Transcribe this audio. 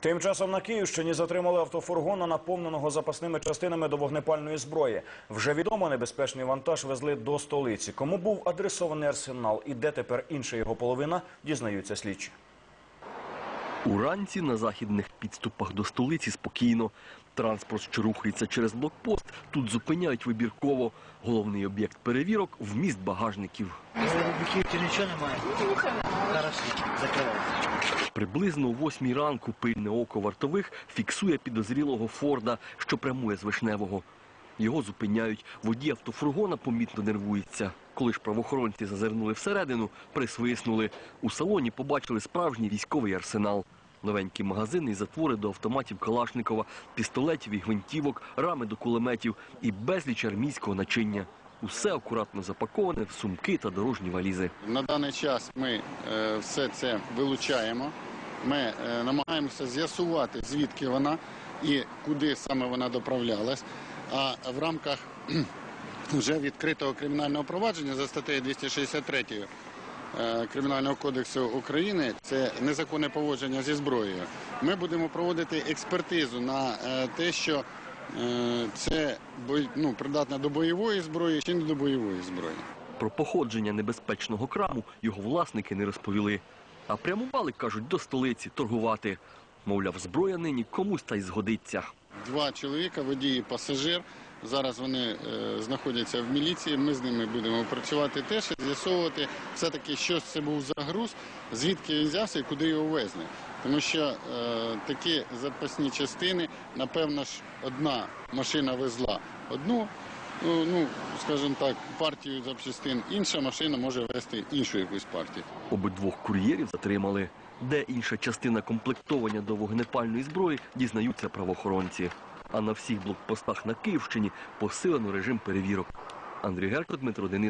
Тим часом на Київщині затримали автофургона, наповненого запасними частинами до вогнепальної зброї. Вже відомо, небезпечний вантаж везли до столиці. Кому був адресований арсенал і де тепер інша його половина, дізнаються слідчі. Уранці на західних підступах до столиці спокійно. Транспорт, що рухається через блокпост, тут зупиняють вибірково. Головний об'єкт перевірок – вміст багажників. Нічого немає? Хорошо, закривайте. Приблизно о восьмій ранку пильне око вартових фіксує підозрілого Форда, що прямує з Вишневого. Його зупиняють. Водій автофургона помітно нервується. Коли ж правоохоронці зазирнули всередину, присвиснули. У салоні побачили справжній військовий арсенал. Новенькі магазини і затвори до автоматів Калашникова, пістолетів і гвинтівок, рами до кулеметів і безліч армійського начиння. Усе акуратно запаковане в сумки та дорожні валізи. На даний час ми е, все це вилучаємо. Ми е, намагаємося з'ясувати, звідки вона і куди саме вона доправлялась. А в рамках вже відкритого кримінального провадження за статтею 263 е, Кримінального кодексу України це незаконне поводження зі зброєю. Ми будемо проводити експертизу на е, те, що це бой- ну, придатне до бойової зброї чи не до бойової зброї. Про походження небезпечного краму його власники не розповіли. А прямували, кажуть, до столиці торгувати. Мовляв, зброя нині комусь та й згодиться. Два чоловіка, водій і пасажир. Зараз вони е, знаходяться в міліції. Ми з ними будемо працювати теж і з'ясовувати все-таки, що це був за груз, звідки він взявся і куди його везли. Тому що е, такі запасні частини, напевно ж, одна машина везла одну, ну, ну скажімо так, партію запчастин, інша машина може вести іншу якусь партію. Обидвох кур'єрів затримали. Де інша частина комплектовання до вогнепальної зброї, дізнаються правоохоронці. А на всіх блокпостах на Київщині посилено режим перевірок. Андрій Герко, Дмитро Денис.